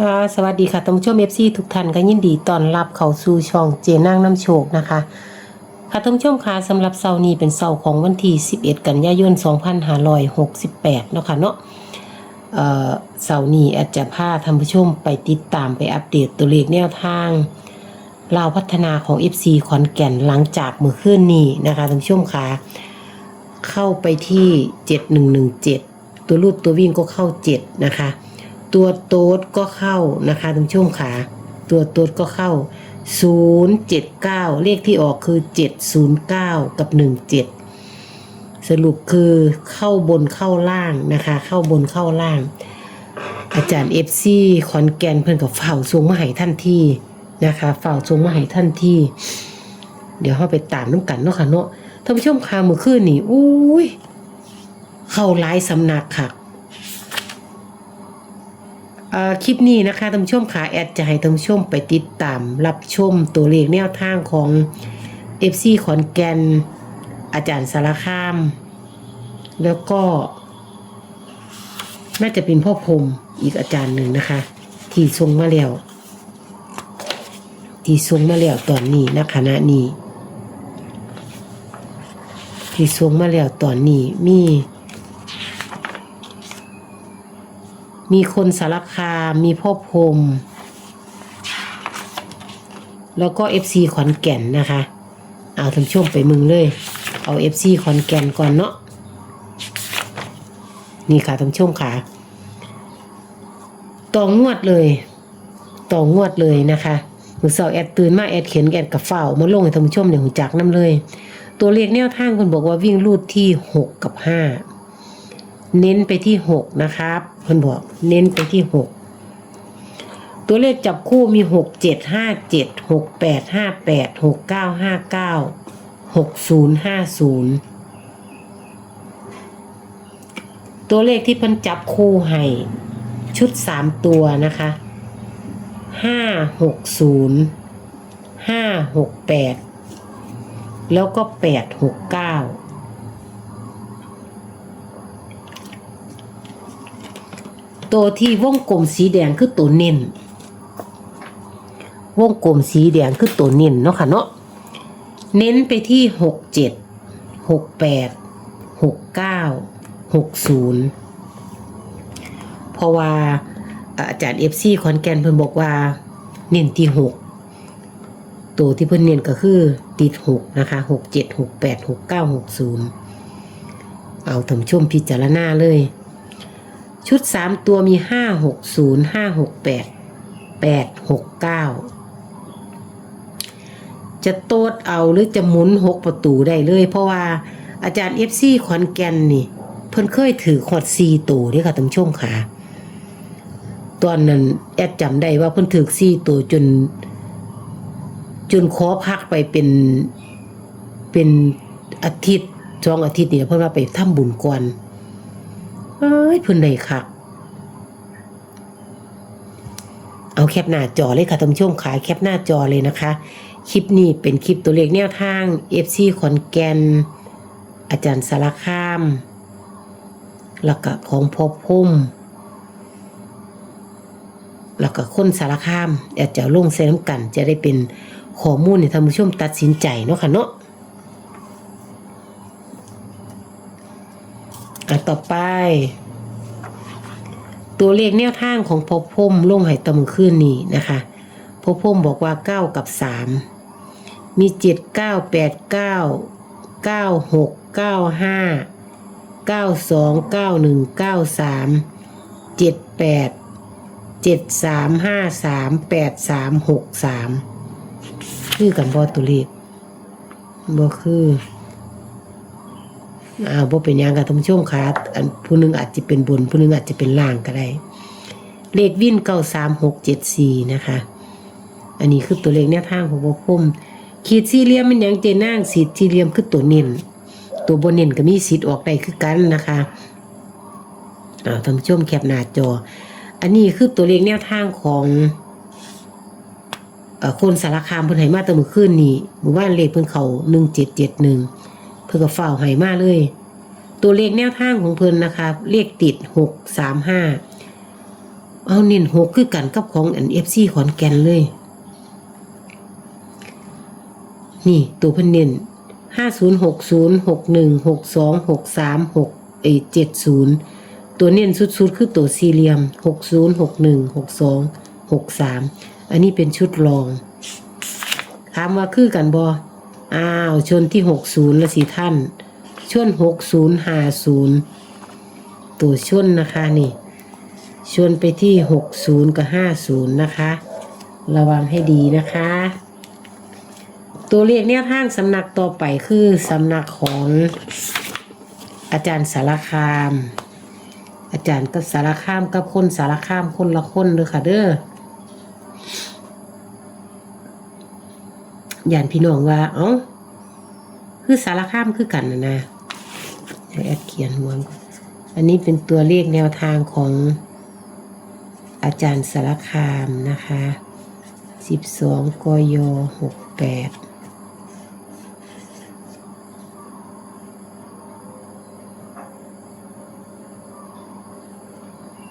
ค่ะสวัสดีค่ะท่านผู้ชมเอฟซีทุกท่านก็ยินดีต้อนรับเข้าสู่ช่องเจนางน้ำโชคนะคะ ค่ะท่านผู้ชมค่ะสำหรับเสาร์นี้เป็นเสาร์ของวันที่ 11 กันยายน 2568เนาะค่ะเนาะเอ่อเสาร์นี้อาจจะพาท่านผู้ชมไปติดตามไปอัปเดตตัวเลขแนวทางลาวพัฒนาของ FC ขอนแก่นหลังจากมือคืนนี้นะคะท่านผู้ชมค่ะเข้าไปที่ 7117 ตัวรูดตัววิ่งก็เข้า 7 นะคะ ตัวโต๊ดก็เข้านะคะท่านผู้ชมค่ะตัวโต๊ดก็เข้า 079 เลขที่ออกคือ 709 กับ 17 สรุปคือเข้าบนเข้าล่างนะคะ เข้าบนเข้าล่าง อาจารย์เอฟซีขอนแกนเพิ่อนกับเฝ่าทรงมหาให้ท่านที่นะคะเฝ่าทรงมหาให้ท่านที่ เดี๋ยวเราไปตามน้ำกันเนาะค่ะเนาะท่านผู้ชมค่ะมือคืนนี่อุ้ยเข้าหลายสำนักค่ะ คลิปนี้นะคะท่านผู้ชมค่ะแอดจะให้ท่านผู้ชมไปติดตาม รับชมตัวเลขแนวทางของ FC ขอนแก่นอาจารย์สารคาม แล้วก็ น่าจะเป็นพ่อพรมอีกอาจารย์หนึ่งนะคะ ที่ทรงมาแล้วที่ทรงมาแล้วตอนนี้ณขณะนี้ที่ทรงมาแล้วตอนนี้มี มีคนสารคามมีพ่อพรมแล้วก็ FC ขอนแก่นนะคะ เอาท่านผู้ชมไปมึงเลย เอา FC ขอนแก่นก่อนเนาะ นี่ค่ะท่านผู้ชมค่ะ ต่องวดเลย ต่องวดเลยนะคะมือเสาร์แอดตื่นมาแอดเขียนแอดกับเฝ้ามาลงให้ท่านผู้ชมเนี่ยหูจักน้ำเลย ตัวเลขแนวทางคนบอกว่าวิ่งรูดที่ 6 กับ 5 เน้นไปที่หกนะครับเพื่นบอกเน้นไปที่หกตัวเลขจับคู่มีหกเจ็ดห้าเจ็ดหกแปดห้าแปดหกเก้าห้าเก้าหกศูนย์ห้าศูนย์ตัวเลขที่พันจับคู่ให้ชุดสามตัวนะคะห้าหกศูนย์ห้าหกแปดแล้วก็แปดหกเก้า ตัวที่วงกลมสีแดงคือตัวเน้น วงกลมสีแดงคือตัวเน้นเนาะค่ะเนาะ เน้นไปที่หกเจ็ดหกแปดหกเก้าหกศูนย์เพราะว่าอาจารย์เอฟซีขอนแกนเพิ่นบอกว่า เน้นที่หกตัวที่เพิ่นเน้นก็คือติดหกนะคะหกเจ็ดหกแปดหกเก้าหกศูนย์เอาทำชมพิจารณาเลย ชุดสามตัวมีห้าหกศูนย์ห้าหกแปดแปดหกเก้าจะโตดเอาหรือจะหมุนหกประตูได้เลย เพราะว่าอาจารย์เอฟซีขอนแก่นนี่ เพิ่นเคยถือขอดซีตัวด้วยค่ะท่านผู้ชมค่ะ ตอนนั้นแอดจำได้ว่าเพิ่นถือซีตัวจน จนขอพักไปเป็นเป็นอาทิตย์สองอาทิตย์นี่เพิ่นว่าไปทำบุญก่อน ยเพิ่นได้คักเอาแคปหน้าจอเลยค่ะท่านผู้ชมขายแคปหน้าจอเลยนะคะ คลิปนี้เป็นคลิปตัวเลขแนวทาง FC ขอนแก่นอาจารย์สารคาม แล้วก็ของพอพุ่มแล้วก็คนสารคามอยากจะลงเส้นน้ำกัน จะได้เป็นข้อมูลให้ท่านผู้ชมตัดสินใจเนาะค่ะเนาะ อะ ต่อไป ตัวเลขแนวทางของพอพมลงให้ตำขึ้นนี่นะคะพอพมบอกว่าเก้ากับสามมีเจ็ดเก้าแปดเก้าเก้าหกเก้าห้าเก้าสองเก้าหนึ่งเก้าสามเจ็ดแปดเจ็ดสามห้าสามแปดสามหกสามคือกันบอตัวเลขบ่คือ อ้าวบ่เป็นยังกับท่านผู้ชมค่ะอันผู้หนึงอาจจะเป็นบน ผู้หนึงอาจจะเป็นล่างก็ได้เลขวินเก้าสามหกเจ็ดสี่นะคะ อันนี้คือตัวเลขแนวทางของพ่อพุ่มขีดสี่เหลี่ยมมันยังเจนางสีสี่เหลี่ยมคือตัวเน้นตัวบนเน้นก็มีสิทธิ์ออกได้คือกันนะคะอาท่านผู้ชมแคปหน้าจอ อันนี้คือตัวเลขแนวทางของคนสารคามเพิ่นใหมาตั้งมื้อคืนนี้หมู่บ้านเลขเพิ่นเขาหนึ่งเจ็ดเจ็ดหนึ่ง เพื่อกับฝ่าวใหายมาเลย ตัวเลขแนวทางของเพิ่นนะคะเลขติดหกสามห้าเอาเน้นหกคือกันกับของอันเอฟซีขอนแก่นเลย นี่ตัวเพิ่นเน้นห้าศูนย์หกศูนย์หกหนึ่งหกสองหกสามหกเอเจ็ดศูนย์ตัวเน้นสุดๆ คือตัวสี่เหลี่ยมหกศูนย์หกหนึ่งหกสองหกสามอันนี้เป็นชุดรอง ถามว่าคือกันบอ อ้าวชนที่หกศูนย์ละสิท่าน ชนหกศูนย์ห้าศูนย์ตัวชนนะคะนี่ ชนไปที่หกศูนย์กับห้าศูนย์นะคะ ระวังให้ดีนะคะ ตัวเลขเนี่ยทางสำนักต่อไปคือสำนักของอาจารย์สารคาม อาจารย์กับสารคามกับคนสารคามคนละคนเลยค่ะเด้อ ย่านพี่น้องว่า เอ้า คือสารคามคือกันนะนะแอดเขียนหัวก่อนอันนี้เป็นตัวเลขแนวทางของอาจารย์สารคามนะคะ 12กย68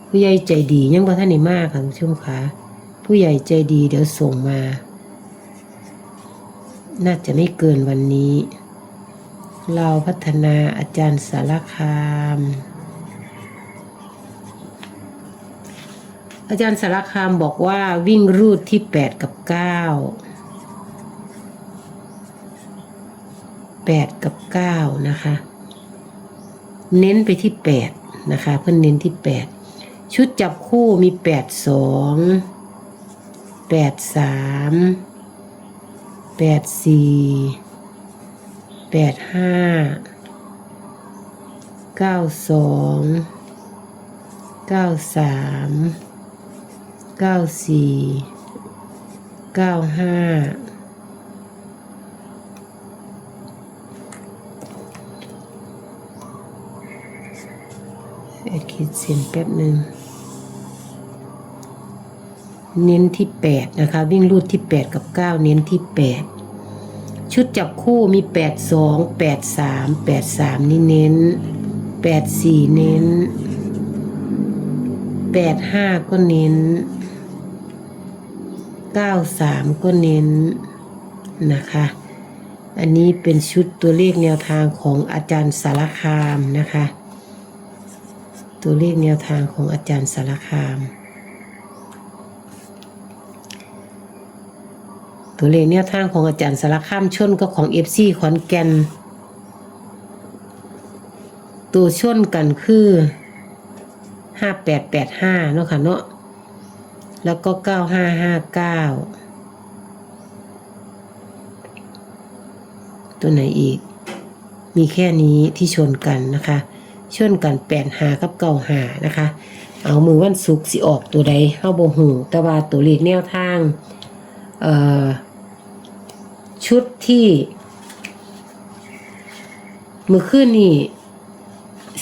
ผู้ใหญ่ใจดียังบ่ท่านได้มากค่ะคุณผู้ชมคะผู้ใหญ่ใจดีเดี๋ยวส่งมา น่าจะไม่เกินวันนี้ เราพัฒนาอาจารย์สารคาม อาจารย์สารคามบอกว่าวิ่งรูดที่ 8 กับ 9 8 กับ 9 นะคะ เน้นไปที่ 8 นะคะ เพื่อนเน้นที่ 8 ชุดจับคู่มี 8 2 8 3 แปดสี่แปดห้าเก้าสองเก้าสามเก้าสี่เก้าห้าเอ็ดคิดเส้นแป๊บหนึ่ง เน้นที่ 8 นะคะ วิ่งรูดที่ 8 กับ 9 เน้นที่ 8 ชุดจับคู่มี 8 2 8 3 8 3 นี่เน้น 8 4 เน้น 8 5 ก็เน้น 9 3 ก็เน้นนะคะ อันนี้เป็นชุดตัวเลขแนวทางของอาจารย์สารคามนะคะ ตัวเลขแนวทางของอาจารย์สารคาม ตัวเลขแนวทางของอาจารย์สารคามชนกับของเอฟซีขอนแก่น ตัวชนกันคือห้าแปดแปดห้าเนาะค่ะเนาะแล้วก็เก้าห้าห้าเก้าตัวไหนอีก มีแค่นี้ที่ชนกันนะคะชนกันแปดหากับเก้าหานะคะ เอามือวันศุกร์สิออกตัวใดเข้าบ่หูแต่ว่าตัวเลขแนวทาง ชุดที่เมื่อคืนนี่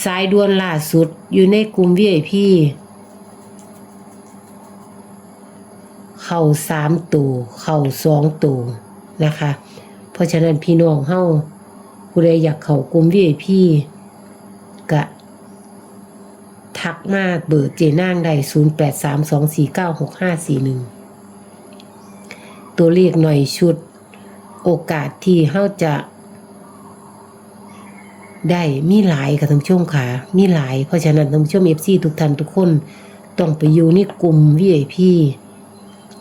สายด่วนล่าสุดอยู่ในกลุ่ม VIP เข่าสามตูเข่าสองตูนะคะ เพราะฉะนั้นพี่น้องเฮาผู้ใดอยากเข้ากลุ่ม VIP กะ ทักมาเบอร์เจนางได้ 0832496541 ตัวเลขหน่อยชุด โอกาสที่เฮาจะ ได้มีหลายค่ะท่านผู้ชมค่ะ มีหลาย เพราะฉะนั้นท่านผู้ชม FC ทุกท่านทุกคน ต้องไปอยู่ในกลุ่ม VIP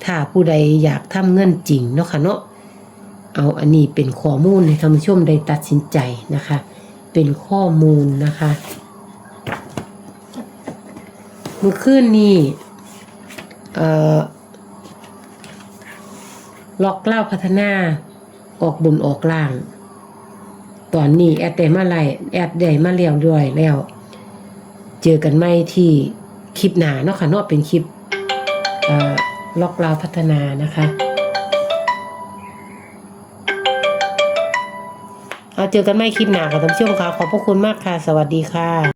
ถ้าผู้ใดอยากทำเงินจริงเนาะค่ะเนาะเอาอันนี้เป็นข้อมูลให้ท่านผู้ชมได้ตัดสินใจนะคะ เป็นข้อมูลนะคะเมื่อคืนนี้เอ่อ ล็อกเล่าพัฒนา ออกบุญออกล่าง ตอนนี้แอดได้มาไล่แอดได้มาเลี้ยวด้วยแล้ว เจอกันไม่ที่คลิปหนาเนาะค่ะเนาะเป็นคลิปล็อกเล่าพัฒนานะคะเอาเจอกันไม่คลิปหนาค่ะท่านผู้ชมค่ะขอบพระคุณมากค่ะ สวัสดีค่ะ